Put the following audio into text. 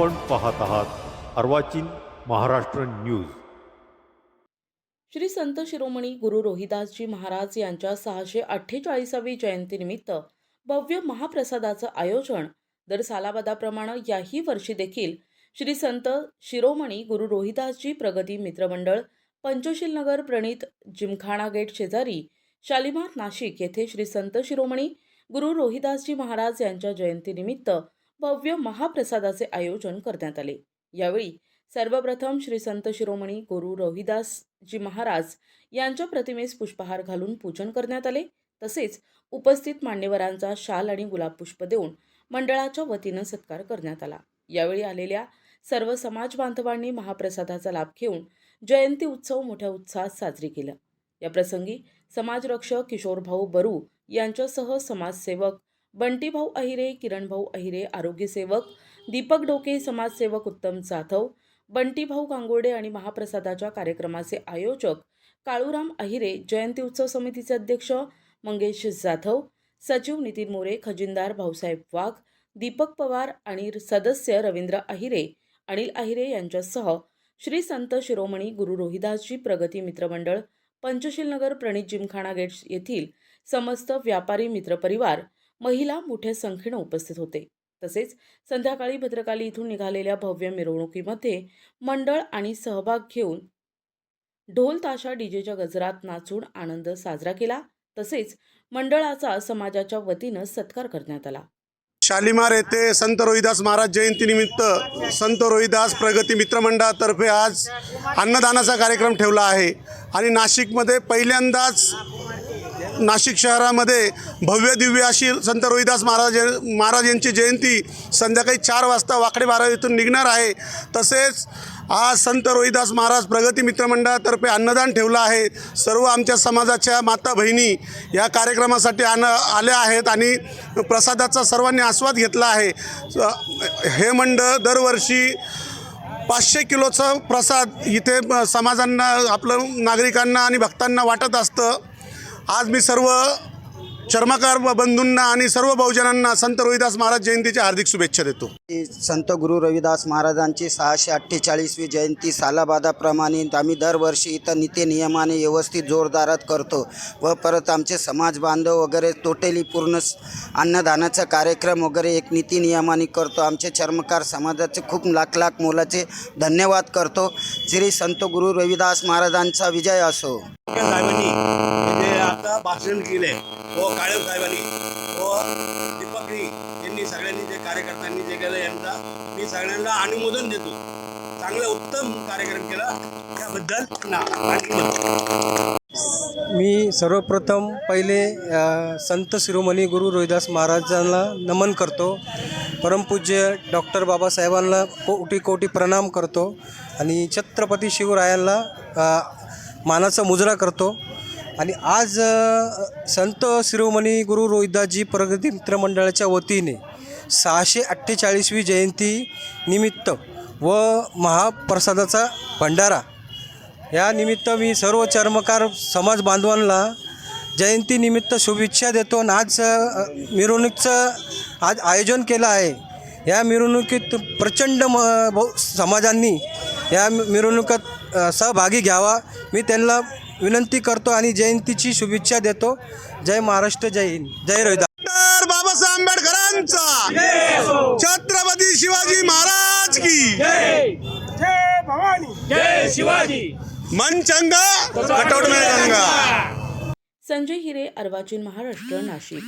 अर्वाचीन Maharashtra news. Shri संत शिरोमणी गुरु रोहिदासजी महाराज यांच्या सहाशे अठ्ठेचाळीसावी जयंतीनिमित्त भव्य महाप्रसादाचं आयोजन दर सालाबादाप्रमाणे याही वर्षी देखील श्री संत शिरोमणी गुरु रोहिदासजी प्रगती मित्रमंडळ पंचशील नगर प्रणित जिमखाना गेट शेजारी शालिमार नाशिक येथे श्री संत शिरोमणी गुरु रोहिदासजी महाराज यांच्या जयंतीनिमित्त भव्य महाप्रसादाचे आयोजन करण्यात आले. यावेळी सर्वप्रथम श्री संत शिरोमणी गुरु रोहिदासजी महाराज यांच्या प्रतिमेस पुष्पहार घालून पूजन करण्यात आले. तसेच उपस्थित मान्यवरांचा शाल आणि गुलाब पुष्प देऊन मंडळाच्या वतीनं सत्कार करण्यात आला. यावेळी आलेल्या सर्व समाज बांधवांनी महाप्रसादाचा लाभ घेऊन जयंती उत्सव मोठ्या उत्साहात साजरी केला. या प्रसंगी समाजरक्षक किशोरभाऊ बरू यांच्यासह समाजसेवक बंटीभाऊ अहिरे किरणभाऊ अहिरे आरोग्यसेवक दीपक डोके समाजसेवक उत्तम जाधव बंटीभाऊ गांगोडे आणि महाप्रसादाच्या कार्यक्रमाचे आयोजक काळूराम अहिरे जयंती उत्सव समितीचे अध्यक्ष मंगेश जाधव सचिव नितीन मोरे खजिनदार भाऊसाहेब वाघ दीपक पवार आणि सदस्य रवींद्र अहिरे अनिल अहिरे यांच्यासह श्री संत शिरोमणी गुरु रोहिदासजी प्रगती मित्रमंडळ पंचशीलनगर प्रणित जिमखाना गेट्स येथील समस्त व्यापारी मित्रपरिवार महिला मोठ्या संख्येनं उपस्थित होते. तसेच संध्याकाळी भद्रकाली इथून निघालेल्या भव्य मिरवणुकीमध्ये मंडळ आणि सहभाग घेऊन ढोल ताशा डीजेच्या गजरात नाचून आनंद साजरा केला. तसेच मंडळाचा समाजाच्या वतीनं सत्कार करण्यात आला. शालिमार येथे संत रोहिदास महाराज जयंतीनिमित्त संत रोहिदास प्रगती मित्रमंडळातर्फे आज अन्नदानाचा कार्यक्रम ठेवला आहे. आणि नाशिकमध्ये पहिल्यांदाच नाशिक शहरामध्ये भव्य दिव्य अशी संत रोहिदास महाराज महाराज यांची जयंती संध्याकाळी चार वाजता वाकडे बारावी इथून निघणार आहे. तसेच आज संत रोहिदास महाराज प्रगती मित्रमंडळातर्फे अन्नदान ठेवलं आहे. सर्व आमच्या समाजाच्या माता बहिणी या कार्यक्रमासाठी आण आल्या आहेत आणि प्रसादाचा सर्वांनी आस्वाद घेतला आहे. हे मंडळ दरवर्षी पाचशे किलोचा प्रसाद इथे समाजांना आपलं नागरिकांना आणि भक्तांना वाटत असतं. आज मी सर्व चर्मकार बंधूंना आणि सर्व बहुजनांना संत रोहिदास महाराज जयंतीच्या हार्दिक शुभेच्छा देतो. संत गुरु रविदास महाराजांची सहाशे अठ्ठेचाळीसवी जयंती सालाबादाप्रमाणे आम्ही दरवर्षी इथं नित्यनियमाने व्यवस्थित जोरदारात करतो व परत आमचे समाज बांधव वगैरे टोटली पूर्ण अन्नदानाचा कार्यक्रम वगैरे एक नीतिनियमाने करतो. आमचे चर्मकार समाजाचे खूप लाख लाख मोलाचे धन्यवाद करतो. श्री संत गुरु रविदास महाराजांचा विजय असो. आता भाषण केले व हो, काळेव साहेबांनी. व दीपकनी यांनी सगळ्यांनी जे कार्यकर्त्यांनी जे केलं यांचा मी सगळ्यांना अनुमोदन देतो. चांगला उत्तम कार्यक्रम केला त्याबद्दल ना मी सर्वप्रथम पहिले संत शिरोमणी गुरु रोहिदास महाराजांना नमन करतो. परमपूज्य डॉक्टर बाबासाहेबांना कोटी कोटी प्रणाम करतो. आणि छत्रपती शिवरायांना मानाचा मुजरा करतो. आणि आज संत शिरोमणी गुरु रोहिदासजी प्रगती मित्रमंडळाच्या वतीने सहाशे अठ्ठेचाळीसवी जयंती निमित्त व महाप्रसादाचा भंडारा. या निमित्त मी सर्व चर्मकार समाज बांधवांना जयंतीनिमित्त शुभेच्छा देतो आणि आज मिरवणुकीचं आज आयोजन केलं आहे. या मिरवणुकीत प्रचंड म बहु समाजांनी या मि- मिरवणुकीत सहभागी घ्यावा. मी त्यांना विनंती करतो आणि जयंतीची शुभेच्छा देतो. जय महाराष्ट्र जय हिंद जय रोहिदास डॉक्टर बाबासाहेब आंबेडकरांचा. छत्रपती शिवाजी महाराज की. मनचंग कटोट में गंगा संजय हिरे अर्वाचीन महाराष्ट्र नाशिक.